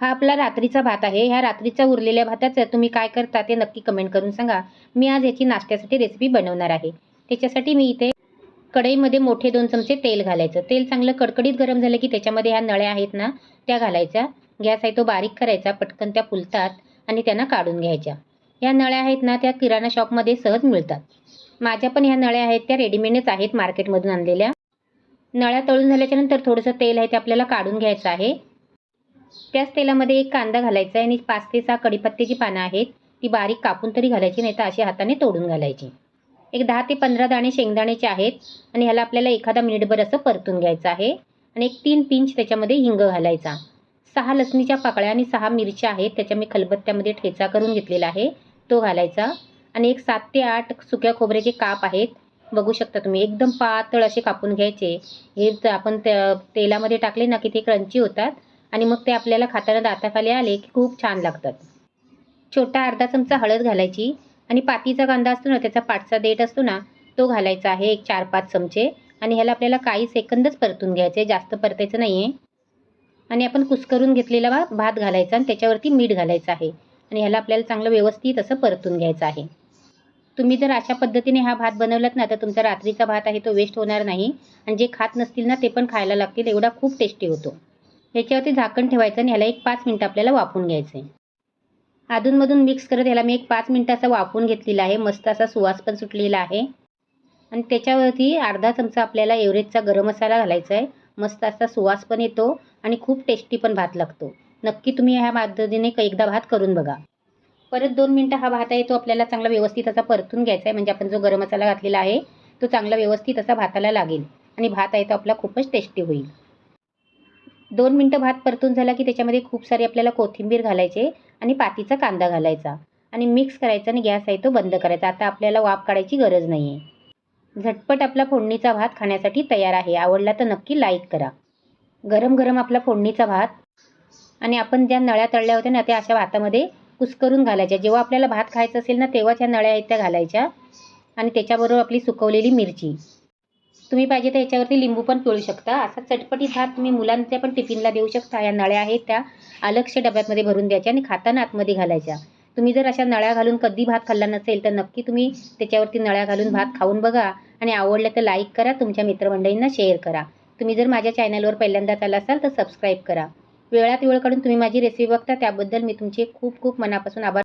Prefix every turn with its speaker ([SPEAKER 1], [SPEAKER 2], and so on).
[SPEAKER 1] हा आपला रात्रीचा भात आहे. ह्या रात्रीचा उरलेल्या भाताचं तुम्ही काय करता ते नक्की कमेंट करून सांगा. मी आज याची नाश्त्यासाठी रेसिपी बनवणार आहे. त्याच्यासाठी मी इथे कढईमध्ये मोठे दोन चमचे तेल घालायचं. तेल चांगलं कडकडीत गरम झालं की त्याच्यामध्ये ह्या नळ्या आहेत ना त्या घालायच्या. गॅस आहे तो बारीक करायचा पटकन त्या फुलतात आणि त्यांना काढून घ्यायच्या. ह्या नळ्या आहेत ना त्या किराणा शॉपमध्ये सहज मिळतात. माझ्या पण ह्या नळ्या आहेत त्या रेडीमेडच आहेत मार्केटमधून आणलेल्या. नळ्या तळून झाल्याच्यानंतर थोडंसं तेल आहे ते आपल्याला काढून घ्यायचं आहे. त्याच तेलामध्ये एक कांदा घालायचा आहे आणि पाच ते सहा कडीपत्त्याची पानं आहेत ती बारीक कापून तरी घालायची नाही तर अशी हाताने तोडून घालायची. एक दहा ते पंधरा दाणे शेंगदाण्याचे आहेत आणि ह्याला आपल्याला एखादा मिनिटभर असं परतून घ्यायचं आहे. आणि एक तीन पिंच त्याच्यामध्ये हिंग घालायचा. सहा लसणीच्या पाकळ्या आणि सहा मिरच्या आहेत त्याच्या मी खलबत्त्यामध्ये ठेचा करून घेतलेला आहे तो घालायचा. आणि एक सात ते आठ सुक्या खोबऱ्याचे काप आहेत बघू शकता तुम्ही एकदम पातळ असे कापून घ्यायचे. हे आपण त्या तेलामध्ये टाकले ना की ते क्रंची होतात आणि मग ते आपल्याला खाताना दाताखाली आले की खूप छान लागतात. छोटा अर्धा चमचा हळद घालायची आणि पातीचा कांदा असतो ना त्याचा पाठचा देठ असतो ना तो घालायचा आहे एक चार पाच चमचे आणि ह्याला आपल्याला काही सेकंदच परतून घ्यायचे जास्त परतायचं नाही आहे आणि आपण कुस्करून घेतलेला भात घालायचा आणि त्याच्यावरती मीठ घालायचं आहे. आणि ह्याला आपल्याला चांगलं व्यवस्थित असं परतून घ्यायचं आहे. तुम्ही जर अशा पद्धतीने हा भात बनवलात ना तर तुमचा रात्रीचा भात आहे तो वेस्ट होणार नाही. आणि जे खात नसतील ना ते पण खायला लागतील एवढा खूप टेस्टी होतो. ह्याच्यावरती झाकण ठेवायचं आणि ह्याला एक पाच मिनटं आपल्याला वाफून घ्यायचं आहे. अधूनमधून मिक्स करत ह्याला मी एक पाच मिनटाचा वाफून घेतलेला आहे. मस्त असा सुवास पण सुटलेला आहे. आणि त्याच्यावरती अर्धा चमचा आपल्याला एव्हरेजचा गरम मसाला घालायचा आहे. मस्त असा सुवास पण येतो आणि खूप टेस्टी पण भात लागतो. नक्की तुम्ही ह्या पद्धतीने एकदा भात करून बघा. परत दोन मिनटं हा भात आहे तो आपल्याला चांगला व्यवस्थित असा परतून घ्यायचा आहे. म्हणजे आपण जो गरम मसाला घातलेला आहे तो चांगला व्यवस्थित असा भाताला लागेल. आणि भात आहे तो आपला खूपच टेस्टी होईल. दोन मिनटं भात परतून झाला की त्याच्यामध्ये खूप सारी आपल्याला कोथिंबीर घालायचे आणि पातीचा कांदा घालायचा. आणि मिक्स करायचा आणि गॅस आहे तो बंद करायचा. आता आपल्याला वाफ काढायची गरज नाही आहे झटपट आपला फोडणीचा भात खाण्यासाठी तयार आहे. आवडला तर नक्की लाईक करा. गरम गरम आपला फोडणीचा भात आणि आपण ज्या नळ्या तळल्या होत्या ना त्या अशा भातामध्ये कुस्करून घालायच्या. जेव्हा आपल्याला भात खायचं असेल ना तेव्हाच ह्या नळ्या आहेत त्या घालायच्या. आणि त्याच्याबरोबर आपली सुकवलेली मिरची. तुम्ही पाहिजे तर याच्यावरती लिंबू पण पिळू शकता. असा चटपटीत भात तुम्ही मुलांच्या पण टिफिनला देऊ शकता. या नळ्या आहेत त्या अलक्ष डब्यातमध्ये भरून द्यायच्या आणि खाताना आतमध्ये घालायच्या. तुम्ही जर अशा नळ्या घालून कधी भात खाल्ला नसेल तर नक्की तुम्ही त्याच्यावरती नळ्या घालून भात खाऊन बघा आणि आवडलं तर लाईक करा तुमच्या मित्रमंडळींना शेअर करा. तुम्ही जर माझ्या चॅनलवर पहिल्यांदाच आला असाल तर सबस्क्राईब करा. वेळात वेळ काढून तुम्ही माझी रेसिपी बघता त्याबद्दल मी तुमचे खूप खूप मनापासून आभार